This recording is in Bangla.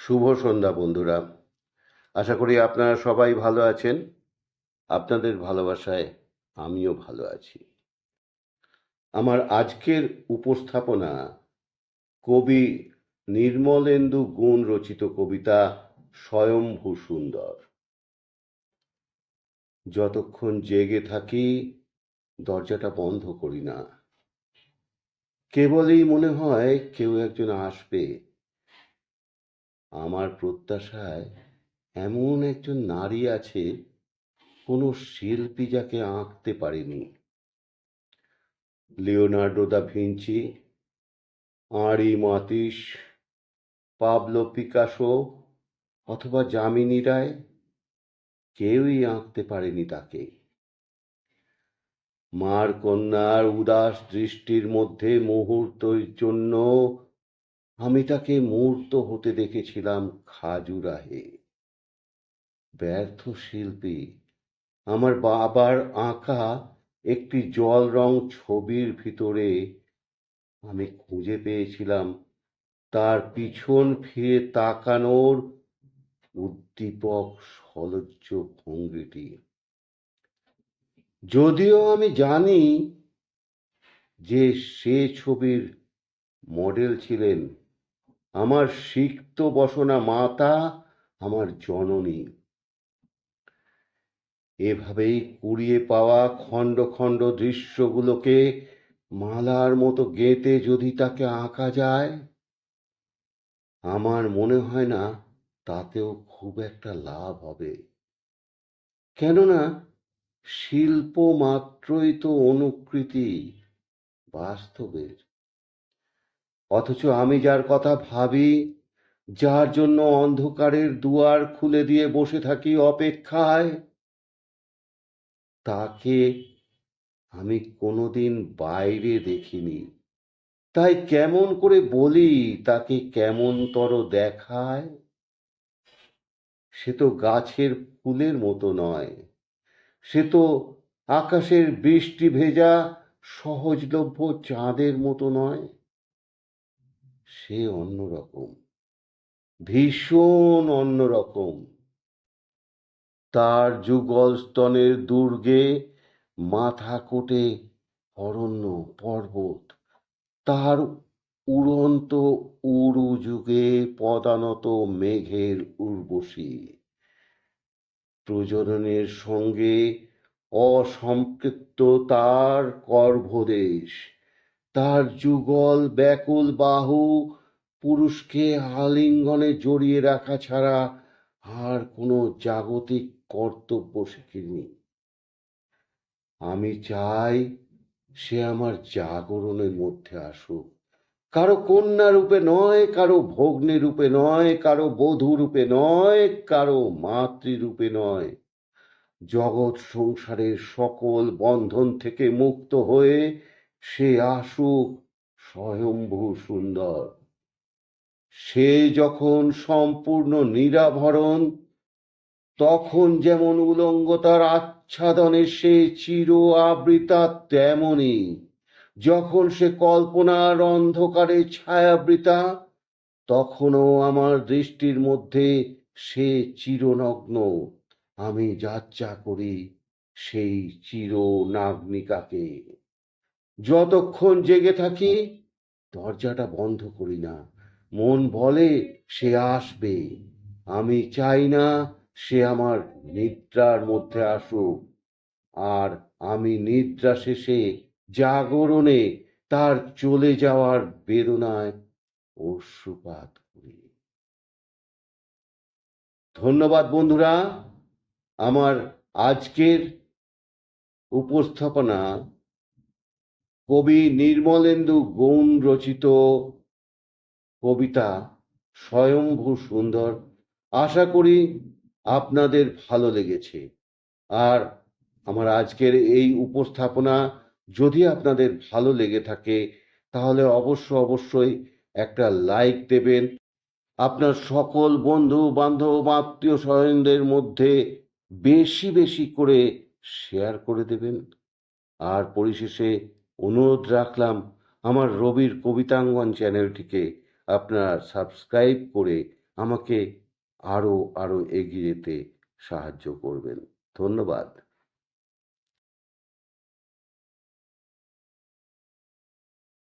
শুভ সন্ধ্যা বন্ধুরা। আশা করি আপনারা সবাই ভালো আছেন। আপনাদের ভালোবাসায় আমিও ভালো আছি। আমার আজকের উপস্থাপনা কবি নির্মলেন্দু গুণ রচিত কবিতা স্বয়ম্ভু সুন্দর। যতক্ষণ জেগে থাকি, দরজাটা বন্ধ করি না। কেবলই মনে হয় কেউ একজন আসবে। আমার প্রত্যাশায় এমন একজন নারী আছে, কোনো শিল্পী যাকে আঁকতে পারেনি। Leonardo da Vinci, Henri Matisse, Pablo Picasso অথবা যামিনী রায়, কেউই আঁকতে পারেনি তাকে। মার কন্যার উদাস দৃষ্টির মধ্যে মুহূর্তের জন্য আমি তাকে মূর্ত হতে দেখেছিলাম খাজুরাহে ব্যর্থ শিল্পী, আমার বাবার আঁকা একটি জল রং ছবির ভিতরে আমি খুঁজে পেয়েছিলাম। তার পিছন ফিরে তাকানোর উদ্দীপক সলজ্জ ভঙ্গিটি। যদিও আমি জানি যে সে ছবির মডেল ছিলেন আমার সিক্ত বসনা মাতা, আমার জননী। এভাবেই কুড়িয়ে পাওয়া খণ্ড খণ্ড দৃশ্যগুলোকে মালার মতো গেঁথে যদি তাকে আঁকা যায়, আমার মনে হয় না তাতেও খুব একটা লাভ হবে। কেননা শিল্প মাত্রই তো অনুকৃতি বাস্তবের। অথচ আমি যার কথা ভাবি, যার জন্য অন্ধকারের দুয়ার খুলে দিয়ে বসে থাকি অপেক্ষায়, তাকে আমি কোনোদিন বাইরে দেখিনি। তাই কেমন করে বলি, তাকে কেমনতর দেখায়? সে তো গাছের ফুলের মতো নয়। সে তো আকাশের বৃষ্টি ভেজা সহজলভ্য চাঁদের মতো নয়। সে অন্যরকম ভীষণ অন্যরকম তার যুগল স্তনের দুর্গে মাথা কোটে অরণ্য, পর্বত। তার উড়ন্ত উড়ু যুগে পদানত মেঘের উর্বশী। প্রজননের সঙ্গে অসম্পৃক্ত তার গর্ভদেশ তার যুগল, ব্যাকুল বাহু পুরুষকে আলিঙ্গনে জড়িয়ে রাখা ছাড়া আর কোনো জাগতিক কর্তব্য শিখিনি আমি চাই সে আমার জাগরণের মধ্যে আসুক। কারও কন্যা রূপে নয়, কারও ভগ্নী রূপে নয়, কারও বধূ রূপে নয়, কারও মাতৃরূপে নয়। জগৎ সংসারের সকল বন্ধন থেকে মুক্ত হয়ে সে আসুক স্বয়ম্ভু সুন্দর। সে যখন সম্পূর্ণ নিরাভরণ, তখন যেমন উলঙ্গতার আচ্ছাদনে সে চির আবৃতা তেমনি। যখন সে কল্পনার অন্ধকারে ছায়াবৃতা, তখনও আমার দৃষ্টির মধ্যে সে চিরনগ্ন। আমি যাচ্চা করি সেই চির নাগ্নিকাকে যতক্ষণ জেগে থাকি, দরজাটা বন্ধ করি না। মন বলে সে আসবে। আমি চাই না সে আমার নিদ্রার মধ্যে আসুক। আর আমি নিদ্রা শেষে জাগরণে তার চলে যাওয়ার বেদনায় অশ্রুপাত করি। ধন্যবাদ বন্ধুরা। আমার আজকের উপস্থাপনা কবি নির্মলেন্দু গৌণ রচিত কবিতা স্বয়ম্ভু সুন্দর। আশা করি আপনাদের ভালো লেগেছে। আর আমার আজকের এই উপস্থাপনা যদি আপনাদের ভালো লেগে থাকে, তাহলে অবশ্য অবশ্যই একটা লাইক দেবেন। আপনার সকল বন্ধু, বান্ধব, আত্মীয় স্বজনদের মধ্যে বেশি বেশি করে শেয়ার করে দেবেন। আর পরিশেষে অনুরোধ রাখলাম আমার রবির কবিতাঙ্গন চ্যানেলটিকে আপনারা সাবস্ক্রাইব করে আমাকে আরও আরও এগিয়ে যেতে সাহায্য করবেন। ধন্যবাদ।